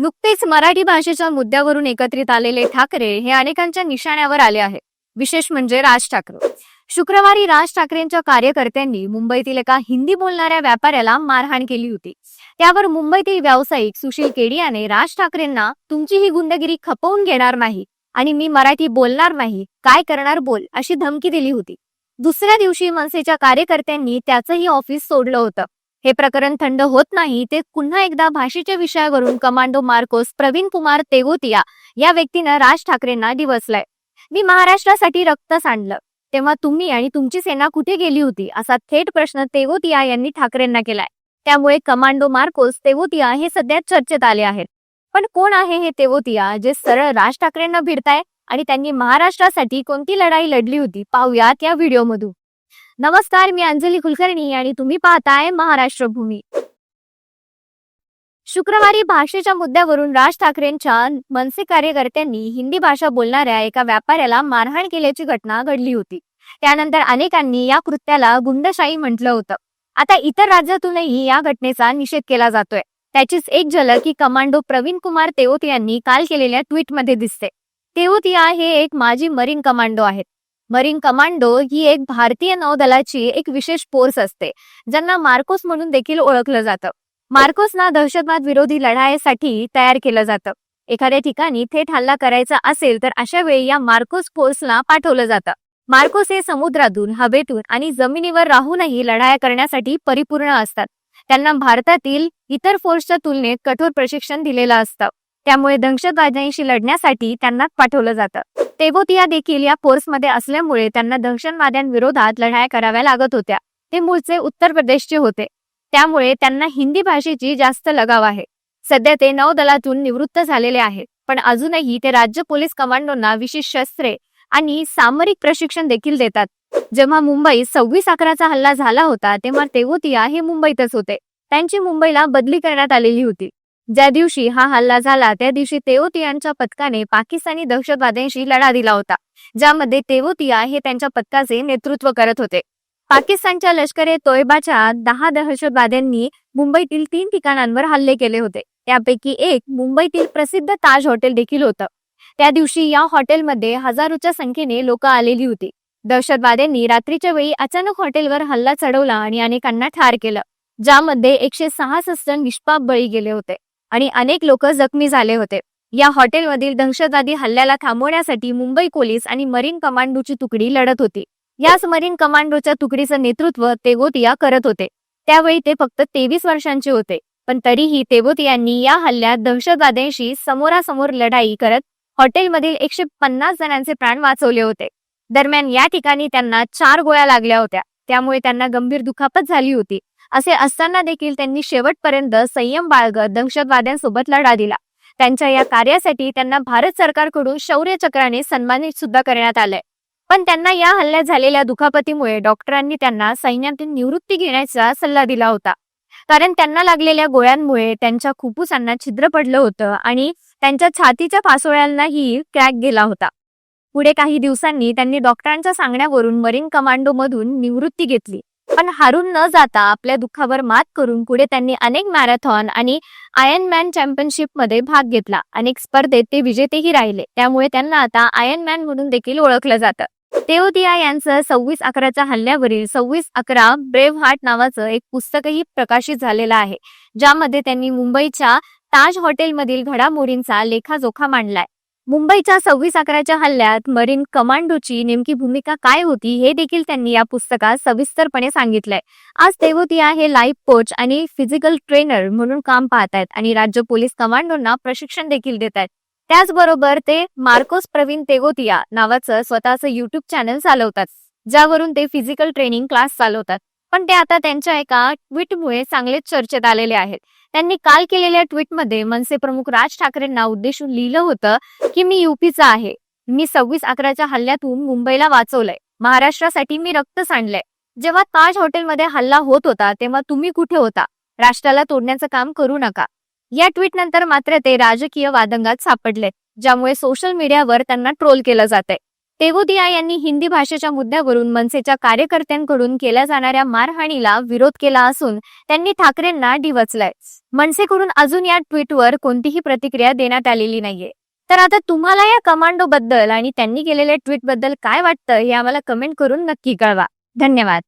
नुकतेच मराठी भाषेच्या मुद्द्यावरून एकत्रित आलेले ठाकरे हे अनेकांच्या निशाण्यावर आले आहे विशेष म्हणजे राज ठाकरे. शुक्रवारी राज ठाकरेंच्या कार्यकर्त्यांनी मुंबईतील एका हिंदी बोलणाऱ्या व्यापाऱ्याला मारहाण केली होती. त्यावर मुंबईतील व्यावसायिक सुशील केडियाने राज ठाकरेंना तुमची ही गुंडगिरी खपवून घेणार नाही आणि मी मराठी बोलणार नाही काय करणार बोल अशी धमकी दिली होती. दुसऱ्या दिवशी मनसेच्या कार्यकर्त्यांनी त्याचंही ऑफिस सोडलं होतं. हे प्रकरण थंड होत नाही ते पुन्हा एकदा भाषेच्या विषयावरून कमांडो मार्कोस प्रवीण कुमार तेगोतिया या व्यक्तीनं राज ठाकरेंना डिवचलंय मी महाराष्ट्रासाठी रक्त सांडलं. तेव्हा तुम्ही आणि तुमची सेना कुठे गेली होती? असा थेट प्रश्न तेगोतिया यांनी ठाकरेंना केलाय. त्यामुळे कमांडो मार्कोस तेवोतिया हे सध्या चर्चेत आले आहेत. पण कोण आहे हे तेवोतिया जे सरळ राज ठाकरेंना भिडताय आणि त्यांनी महाराष्ट्रासाठी कोणती लढाई लढली होती? पाहूयात या व्हिडिओमधून. नमस्कार मी अंजली कुलकर्णी आणि तुम्ही पाहताय महाराष्ट्र भूमी. शुक्रवारी भाषेच्या मुद्द्यावरून राज ठाकरेंच्या मनसे कार्यकर्त्यांनी हिंदी भाषा बोलणाऱ्या एका व्यापाऱ्याला मारहाण केल्याची घटना घडली होती. त्यानंतर अनेकांनी या कृत्याला गुंडशाही म्हटलं होतं. आता इतर राज्यातूनही या घटनेचा निषेध केला जातोय. त्याचीच एक झलक ही कमांडो प्रवीण कुमार तेओत यांनी काल केलेल्या ट्विटमध्ये दिसते. तेओतिया हे एक माजी मरीन कमांडो आहेत. मरीन कमांडो ही एक भारतीय नौदलाची एक विशेष फोर्स असते ज्यांना मार्कोस म्हणून देखील ओळखलं जातं. मार्कोसना दहशतवाद विरोधी लढाईसाठी तयार केलं जातं. एखाद्या ठिकाणी थेट हल्ला करायचा असेल तर अशा वेळी या मार्कोस फोर्सला पाठवलं जातं. मार्कोस हे समुद्रातून हवेतून आणि जमिनीवर राहूनही लढाया करण्यासाठी परिपूर्ण असतात. त्यांना भारतातील इतर फोर्सच्या तुलनेत कठोर प्रशिक्षण दिलेलं असतं. त्यामुळे दहशतवाद्यांशी लढण्यासाठी त्यांना पाठवलं जातं. तेबोतिया देखील या फोर्समध्ये असल्यामुळे त्यांना दहशतवाद्यांविरोधात लढाया कराव्या लागत होत्या. ते मूळचे उत्तर प्रदेशचे होते. त्यामुळे त्यांना हिंदी भाषेची जास्त लगाव आहे. सध्या ते नौदलातून निवृत्त झालेले आहेत पण अजूनही ते राज्य पोलीस कमांडोंना विशेष शस्त्रे आणि सामरिक प्रशिक्षण देखील देतात. जेव्हा मुंबईत सव्वीस अकराचा हल्ला झाला होता तेव्हा तेवोतिया हे मुंबईतच होते. त्यांची मुंबईला बदली करण्यात आलेली होती. ज्या दिवशी हा हल्ला झाला त्या दिवशी तेओतियांच्या पथकाने पाकिस्तानी दहशतवाद्यांशी लढा दिला होता ज्यामध्ये तेवोतिया हे त्यांच्या पथकाचे नेतृत्व करत होते. पाकिस्तानच्या लष्करे तोयबाच्या दहा दहशतवाद्यांनी मुंबईतील तीन ठिकाणांवर हल्ले केले होते. त्यापैकी एक मुंबईतील प्रसिद्ध ताज हॉटेल देखील होतं. त्या दिवशी या हॉटेलमध्ये हजारोच्या संख्येने लोक आलेली होती. दहशतवाद्यांनी रात्रीच्या वेळी अचानक हॉटेलवर हल्ला चढवला आणि अनेकांना ठार केलं ज्यामध्ये एकशे सहासष्ट निष्पाप बळी गेले होते. आणि अनेक लोक जखमी झाले होते. या हॉटेलमधील दहशतवादी हल्ल्याला थांबवण्यासाठी मुंबई पोलीस आणि मरीन कमांडोची तुकडी लढत होती. याच मरीन कमांडोच्या तुकडीचं नेतृत्व तेगोतिया करत होते. त्यावेळी ते फक्त तेवीस वर्षांचे होते पण तरीही तेगोतियांनी या हल्ल्यात दहशतवाद्यांशी समोरासमोर लढाई करत हॉटेलमधील एकशे पन्नास जणांचे प्राण वाचवले होते. दरम्यान या ठिकाणी त्यांना चार गोळ्या लागल्या होत्या. त्यामुळे त्यांना गंभीर दुखापत झाली होती. असे असताना देखील त्यांनी शेवटपर्यंत संयम बाळगत दहशतवाद्यांसोबत लढा दिला. त्यांच्या या कार्यासाठी त्यांना भारत सरकारकडून शौर्य चक्राने सन्मानित सुद्धा करण्यात आलंय पण त्यांना या हल्ल्यात झालेल्या दुखापतीमुळे डॉक्टरांनी त्यांना सैन्यातून निवृत्ती घेण्याचा सल्ला दिला होता. कारण त्यांना लागलेल्या गोळ्यांमुळे त्यांच्या फुफ्फुसांना छिद्र पडलं होतं आणि त्यांच्या छातीच्या पासोळ्यांनाही क्रॅक गेला होता. पुढे काही दिवसांनी त्यांनी डॉक्टरांच्या सांगण्यावरून मरीन कमांडो मधून निवृत्ती घेतली. पण हारून न जाता आपल्या दुःखावर मात करून पुढे त्यांनी अनेक मॅरेथॉन आणि आयन मॅन चॅम्पियनशिपमध्ये भाग घेतला. अनेक स्पर्धेत ते विजेतेही राहिले. त्यामुळे त्यांना आता आयन मॅन म्हणून देखील ओळखलं जातं. तेओदिया यांचं सव्वीस अकराच्या हल्ल्यावरील सव्वीस अकरा ब्रेव्ह हार्ट नावाचं एक पुस्तकही प्रकाशित झालेलं आहे ज्यामध्ये त्यांनी मुंबईच्या ताज हॉटेलमधील घडामोडींचा लेखाजोखा मांडलाय. मुंबईच्या सव्वीस अकराच्या हल्ल्यात मरीन कमांडोची नेमकी भूमिका काय होती हे देखील त्यांनी या पुस्तकात सविस्तरपणे सांगितलंय. आज तेवोतिया हे लाईफ कोच आणि फिजिकल ट्रेनर म्हणून काम पाहत आहेत आणि राज्य पोलीस कमांडोंना प्रशिक्षण देखील देत आहेत त्याचबरोबर ते मार्कोस प्रवीण तेगोतिया नावाचं स्वतःचं युट्यूब चॅनल चालवतात ज्यावरून ते फिजिकल ट्रेनिंग क्लास चालवतात. पण ते आता त्यांच्या एका ट्विटमुळे चांगलेच चर्चेत आलेले आहेत. त्यांनी काल केलेल्या ट्विटमध्ये मनसे प्रमुख राज ठाकरेंना उद्देशून लिहिलं होतं की मी युपीचा आहे. मी सव्वीस अकराच्या हल्ल्यातून मुंबईला वाचवलंय. महाराष्ट्रासाठी मी रक्त सांडलंय. जेव्हा ताज हॉटेलमध्ये हल्ला होत होता तेव्हा तुम्ही कुठे होता? राष्ट्राला तोडण्याचं काम करू नका. या ट्विट नंतर मात्र ते राजकीय वादंगात सापडले ज्यामुळे सोशल मीडियावर त्यांना ट्रोल केलं जात तेवोदिया यांनी हिंदी भाषेच्या मुद्द्यावरून मनसेच्या कार्यकर्त्यांकडून केल्या जाणाऱ्या मारहाणीला विरोध केला असून त्यांनी ठाकरेंना डिवचलाय. मनसेकडून अजून या ट्विटवर कोणतीही प्रतिक्रिया देण्यात आलेली नाहीये. तर आता तुम्हाला या कमांडो बद्दल आणि त्यांनी केलेल्या ट्विटबद्दल काय वाटतं हे आम्हाला कमेंट करून नक्की कळवा. धन्यवाद.